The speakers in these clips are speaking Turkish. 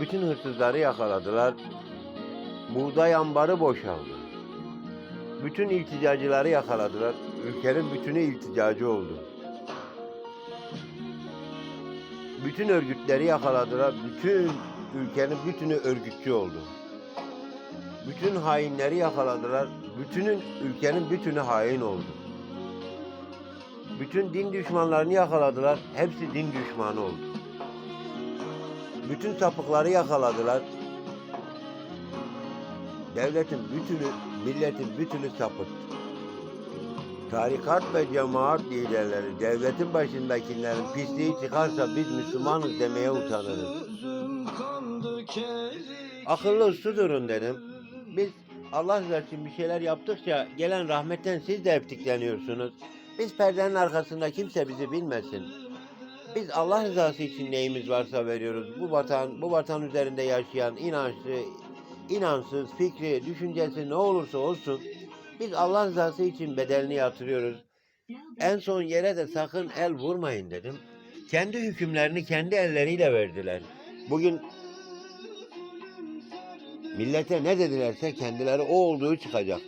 bütün hırsızları yakaladılar. Buğday ambarı boşaldı. Bütün ilticacıları yakaladılar. Ülkenin bütünü ilticacı oldu. Bütün örgütleri yakaladılar. Bütün ülkenin bütünü örgütçü oldu. Bütün hainleri yakaladılar. Bütünün ülkenin bütünü hain oldu. Bütün din düşmanlarını yakaladılar. Hepsi din düşmanı oldu. Bütün sapıkları yakaladılar. Devletin bütünü, milletin bütünü sapıttı. Tarikat ve cemaat liderleri, devletin başındakilerin pisliği çıkarsa biz Müslümanız demeye utanırız. Akıllı uslu durun dedim. Biz Allah için bir şeyler yaptıkça gelen rahmetten siz de eptikleniyorsunuz. Biz perdenin arkasında kimse bizi bilmesin. Biz Allah rızası için neyimiz varsa veriyoruz. Bu vatan, bu vatan üzerinde yaşayan inançlı, inansız, fikri, düşüncesi ne olursa olsun biz Allah rızası için bedelini yatırıyoruz. En son yere de sakın el vurmayın dedim. Kendi hükümlerini kendi elleriyle verdiler. Bugün millete ne dedilerse kendileri o olduğu çıkacak.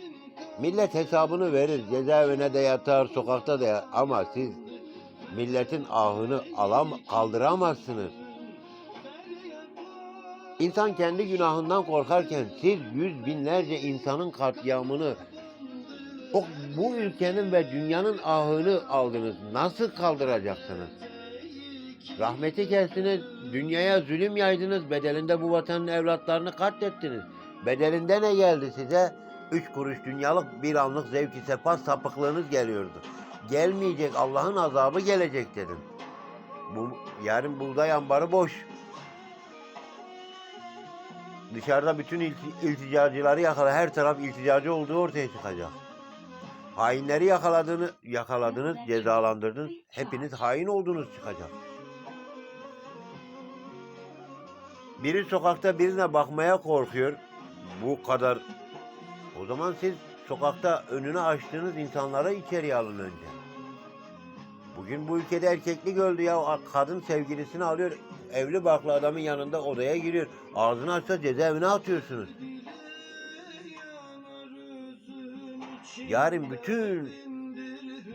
Millet hesabını verir, cezaevine de yatar, sokakta da yatar. Ama siz milletin ahını alam kaldıramazsınız. İnsan kendi günahından korkarken siz yüz binlerce insanın katliamını o, bu ülkenin ve dünyanın ahını aldınız. Nasıl kaldıracaksınız? Rahmeti kestiniz, dünyaya zulüm yaydınız, bedelinde bu vatanın evlatlarını katlettiniz. Bedelinde ne geldi size? Üç kuruş dünyalık bir anlık zevki sefa sapıklığınız geliyordu. Gelmeyecek Allah'ın azabı gelecek dedim. Bu, yarın buğday ambarı boş. Dışarıda bütün ilti, ilticacıları yakala, her taraf ilticacı olduğu ortaya çıkacak. Hainleri yakaladığını, yakaladınız, cezalandırdınız. Hepiniz hain olduğunuz çıkacak. Biri sokakta birine bakmaya korkuyor. Bu kadar. O zaman siz sokakta önünü açtığınız insanlara içeriye alın önce. Bugün bu ülkede erkeklik öldü ya. Kadın sevgilisini alıyor. Evli barklı adamın yanında odaya giriyor. Ağzını açsa cezaevine atıyorsunuz. Yarın bütün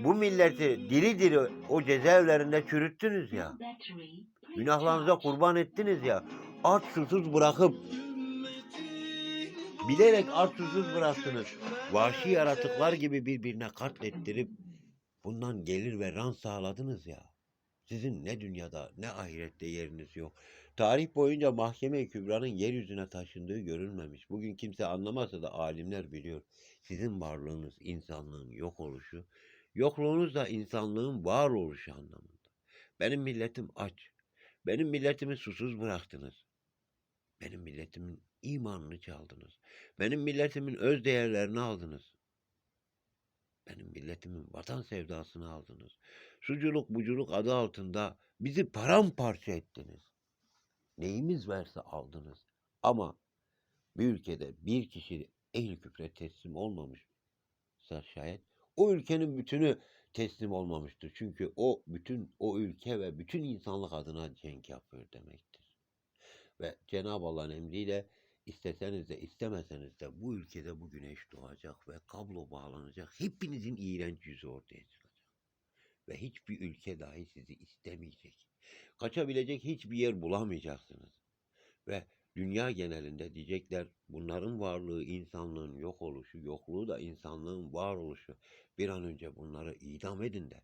bu milleti diri diri o cezaevlerinde çürüttünüz ya. Günahlarınıza kurban ettiniz ya. Aç susuz bırakıp bilerek susuz bıraktınız. Vahşi yaratıklar gibi birbirine katlettirip bundan gelir ve ran sağladınız ya. Sizin ne dünyada ne ahirette yeriniz yok. Tarih boyunca mahkeme-i kübranın yeryüzüne taşındığı görülmemiş. Bugün kimse anlamasa da alimler biliyor. Sizin varlığınız insanlığın yok oluşu, yokluğunuz da insanlığın var oluşu anlamında. Benim milletim aç. Benim milletimi susuz bıraktınız. Benim milletimin imanını çaldınız. Benim milletimin öz değerlerini aldınız. Benim milletimin vatan sevdasını aldınız. Suculuk buculuk adı altında bizi paramparça ettiniz. Neyimiz varsa aldınız. Ama bir ülkede bir kişi el küfre teslim olmamışsa şayet o ülkenin bütünü teslim olmamıştır. Çünkü o bütün o ülke ve bütün insanlık adına cenk yapıyor demektir. Ve Cenab-ı Allah'ın emriyle isteseniz de istemeseniz de bu ülkede bu güneş doğacak ve kablo bağlanacak. Hepinizin iğrenç yüzü ortaya çıkacak. Ve hiçbir ülke dahi sizi istemeyecek. Kaçabilecek hiçbir yer bulamayacaksınız. Ve dünya genelinde diyecekler bunların varlığı insanlığın yok oluşu, yokluğu da insanlığın var oluşu. Bir an önce bunları idam edin de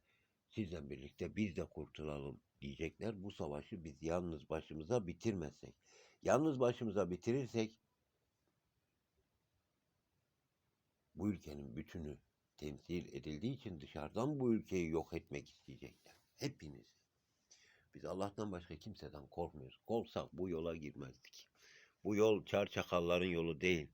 sizle birlikte biz de kurtulalım diyecekler. Bu savaşı biz yalnız başımıza bitirmezsek. Yalnız başımıza bitirirsek bu ülkenin bütünü temsil edildiği için dışarıdan bu ülkeyi yok etmek isteyecekler. Hepiniz. Biz Allah'tan başka kimseden korkmuyoruz. Korksak bu yola girmezdik. Bu yol çar çakalların yolu değil.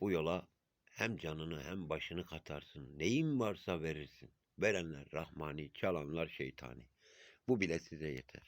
Bu yola hem canını hem başını katarsın. Neyin varsa verirsin. Verenler rahmani, çalanlar şeytani. Bu bile size yeter.